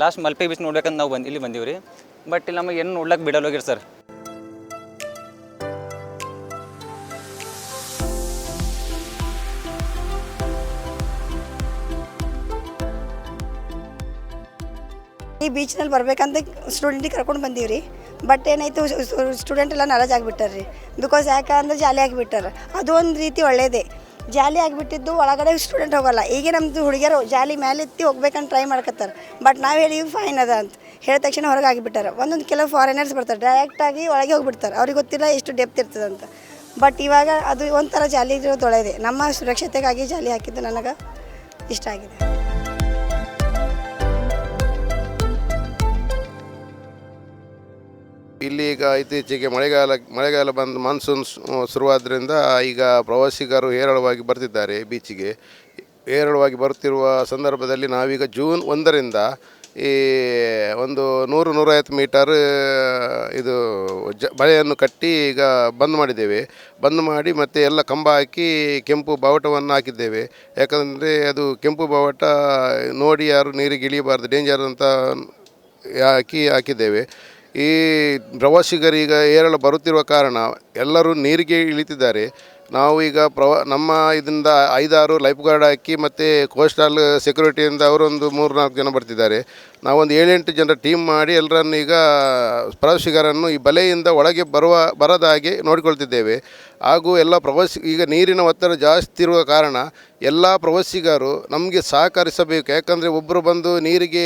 Last Malpe beach ನೋಡ್ಬೇಕಂತ ನಾವು ಬಂದು ಇಲ್ಲಿ ಬಂದೀವಿ ರೀ ಬಟ್ ಇಲ್ಲಿ ನಮಗೆ ಏನು ನೋಡ್ಲಿಕ್ಕೆ ಬಿಡಲ್ಲ ಹೋಗಿರಿ ಸರ್ ಈ ಬೀಚ್ನಲ್ಲಿ ಬರ್ಬೇಕಂತ ಸ್ಟೂಡೆಂಟಿಗೆ ಕರ್ಕೊಂಡು ಬಂದೀವಿ ರೀ ಬಟ್ ಏನಾಯ್ತು ಸ್ಟೂಡೆಂಟ್ ಎಲ್ಲ ನಾರಾಜ್ ಆಗಿಬಿಟ್ಟಾರ್ರಿ. ಬಿಕಾಸ್ ಯಾಕಂದ್ರೆ ಜಾಲಿ ಆಗಿಬಿಟ್ಟಾರೆ. ಅದು ಒಂದು ರೀತಿ ಒಳ್ಳೇದೇ. ಜಾಲಿ ಆಗಿಬಿಟ್ಟಿದ್ದು, ಒಳಗಡೆ ಸ್ಟೂಡೆಂಟ್ ಹೋಗಲ್ಲ. ಈಗ ನಮ್ಮದು ಹುಡುಗಿಯರು ಜಾಲಿ ಮೇಲೆ ಎತ್ತಿ ಹೋಗ್ಬೇಕಂತ ಟ್ರೈ ಮಾಡ್ಕತ್ತಾರೆ. ಬಟ್ ನಾವು ಹೇಳಿ ಫೈನ್ ಅದ ಅಂತ. ಹೇಳಿದ ತಕ್ಷಣ ಹೊರಗೆ ಆಗಿಬಿಟ್ಟಾರೆ. ಒಂದೊಂದು ಕೆಲವು ಫಾರಿನರ್ಸ್ ಬರ್ತಾರೆ. ಡೈರೆಕ್ಟಾಗಿ ಒಳಗೆ ಹೋಗ್ಬಿಡ್ತಾರೆ. ಅವ್ರಿಗೆ ಗೊತ್ತಿಲ್ಲ ಎಷ್ಟು ಡೆಪ್ತ್ ಇರ್ತದೆ ಅಂತ. ಬಟ್ ಇವಾಗ ಅದು ಒಂಥರ ಜಾಲಿ ಇರೋದು ನಮ್ಮ ಸುರಕ್ಷತೆಗಾಗಿ ಜಾಲಿ ಹಾಕಿದ್ದು ನನಗೆ ಇಷ್ಟ ಆಗಿದೆ. ಇಲ್ಲಿ ಈಗ ಇತ್ತೀಚೆಗೆ ಮಳೆಗಾಲ ಮಳೆಗಾಲ ಬಂದು ಮಾನ್ಸೂನ್ ಶುರುವಾದ್ದರಿಂದ ಶುರುವಾದ್ರಿಂದ ಈಗ ಪ್ರವಾಸಿಗರು ಹೇರಳವಾಗಿ ಬರ್ತಿದ್ದಾರೆ ಬೀಚಿಗೆ ಹೇರಳವಾಗಿ ಬರುತ್ತಿರುವ ಸಂದರ್ಭದಲ್ಲಿ ನಾವೀಗ ಜೂನ್ ಒಂದರಿಂದ ಈ ಒಂದು ನೂರು, ನೂರೈವತ್ತು ಮೀಟರ್ ಇದು ಜ, ಬಳೆಯನ್ನು ಕಟ್ಟಿ ಈಗ ಬಂದ್ ಮಾಡಿದ್ದೇವೆ. ಬಂದ್ ಮಾಡಿ ಮತ್ತೆ ಎಲ್ಲ ಕಂಬ ಹಾಕಿ ಕೆಂಪು ಬಾವುಟವನ್ನು ಹಾಕಿದ್ದೇವೆ. ಯಾಕಂದರೆ ಅದು ಕೆಂಪು ಬಾವುಟ ನೋಡಿ ಯಾರು ನೀರಿಗೆ ಇಳಿಯಬಾರ್ದು ಡೇಂಜರ್ ಅಂತ ಹಾಕಿ ಹಾಕಿದ್ದೇವೆ. ಈ ಪ್ರವಾಸಿಗರೀಗ ಏರಳು ಬರುತ್ತಿರುವ ಕಾರಣ ಎಲ್ಲರೂ ನೀರಿಗೆ ಇಳಿತಿದ್ದಾರೆ. ನಾವು ಈಗ ಪ್ರವ, ನಮ್ಮ ಇದರಿಂದ ಐದಾರು ಲೈಫ್ ಗಾರ್ಡ್ ಹಾಕಿ ಮತ್ತು ಕೋಸ್ಟಲ್ ಸೆಕ್ಯೂರಿಟಿಯಿಂದ ಅವರೊಂದು ಮೂರು ನಾಲ್ಕು ಜನ ಬರ್ತಿದ್ದಾರೆ. ನಾವೊಂದು ಏಳೆಂಟು ಜನರ ಟೀಮ್ ಮಾಡಿ ಎಲ್ಲರನ್ನು ಈಗ ಪ್ರವಾಸಿಗರನ್ನು ಈ ಬಲೆಯಿಂದ ಒಳಗೆ ಬರುವ, ಬರದ ಹಾಗೆ ನೋಡಿಕೊಳ್ತಿದ್ದೇವೆ. ಹಾಗೂ ಎಲ್ಲ ಪ್ರವಾಸಿ, ಈಗ ನೀರಿನ ಒತ್ತಡ ಜಾಸ್ತಿ ಇರುವ ಕಾರಣ ಎಲ್ಲ ಪ್ರವಾಸಿಗರು ನಮಗೆ ಸಹಕರಿಸಬೇಕು. ಯಾಕಂದರೆ ಒಬ್ಬರು ಬಂದು ನೀರಿಗೆ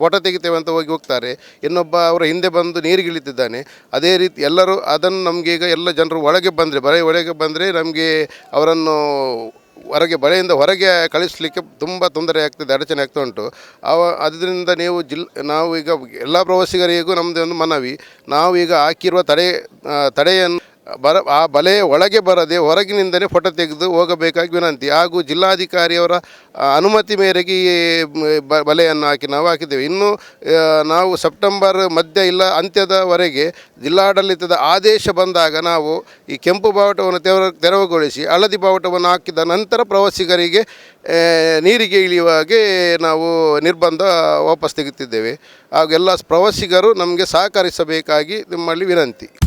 ಫೋಟೋ ತೆಗಿತೇವೆ ಅಂತ ಹೋಗಿ ಹೋಗ್ತಾರೆ. ಇನ್ನೊಬ್ಬ ಅವರ ಹಿಂದೆ ಬಂದು ನೀರಿಗೆ ಇಳಿತಿದ್ದಾನೆ. ಅದೇ ರೀತಿ ಎಲ್ಲರೂ ಅದನ್ನು ನಮಗೆ ಈಗ ಎಲ್ಲ ಜನರು ಒಳಗೆ ಬಂದರೆ, ಬರೆ ಒಳಗೆ ಬಂದರೆ ನಮಗೆ ಅವರನ್ನು ಹೊರಗೆ, ಬಳೆಯಿಂದ ಹೊರಗೆ ಕಳಿಸಲಿಕ್ಕೆ ತುಂಬ ತೊಂದರೆ ಆಗ್ತದೆ, ಅಡಚಣೆ ಆಗ್ತಾ ಉಂಟು. ಅವ, ಅದರಿಂದ ನೀವು ಜಿಲ್, ನಾವು ಈಗ ಎಲ್ಲ ಪ್ರವಾಸಿಗರಿಗೂ ನಮ್ಮದೇ ಒಂದು ಮನವಿ. ನಾವು ಈಗ ಹಾಕಿರುವ ತಡೆ ತಡೆಯನ್ನು ಬರ ಆ ಬಲೆಯ ಒಳಗೆ ಬರದೆ ಹೊರಗಿನಿಂದಲೇ ಫೋಟೋ ತೆಗೆದು ಹೋಗಬೇಕಾಗಿ ವಿನಂತಿ. ಹಾಗೂ ಜಿಲ್ಲಾಧಿಕಾರಿಯವರ ಅನುಮತಿ ಮೇರೆಗೆ ಈ ಬ- ಬಲೆಯನ್ನು ಹಾಕಿ ನಾವು ಹಾಕಿದ್ದೇವೆ. ಇನ್ನು ನಾವು ಸೆಪ್ಟೆಂಬರ್ ಮಧ್ಯ ಇಲ್ಲ ಅಂತ್ಯದವರೆಗೆ ಜಿಲ್ಲಾಡಳಿತದ ಆದೇಶ ಬಂದಾಗ ನಾವು ಈ ಕೆಂಪು ಬಾವುಟವನ್ನು ತೆರ, ತೆರವುಗೊಳಿಸಿ ಹಳದಿ ಬಾವುಟವನ್ನು ಹಾಕಿದ ನಂತರ ಪ್ರವಾಸಿಗರಿಗೆ ನೀರಿಗೆ ಇಳಿಯುವ ನಾವು ನಿರ್ಬಂಧ ವಾಪಸ್ ತೆಗೆಯುತ್ತಿದ್ದೇವೆ. ಹಾಗೂ ಎಲ್ಲ ಪ್ರವಾಸಿಗರು ನಮಗೆ ಸಹಕರಿಸಬೇಕಾಗಿ ನಿಮ್ಮಲ್ಲಿ ವಿನಂತಿ.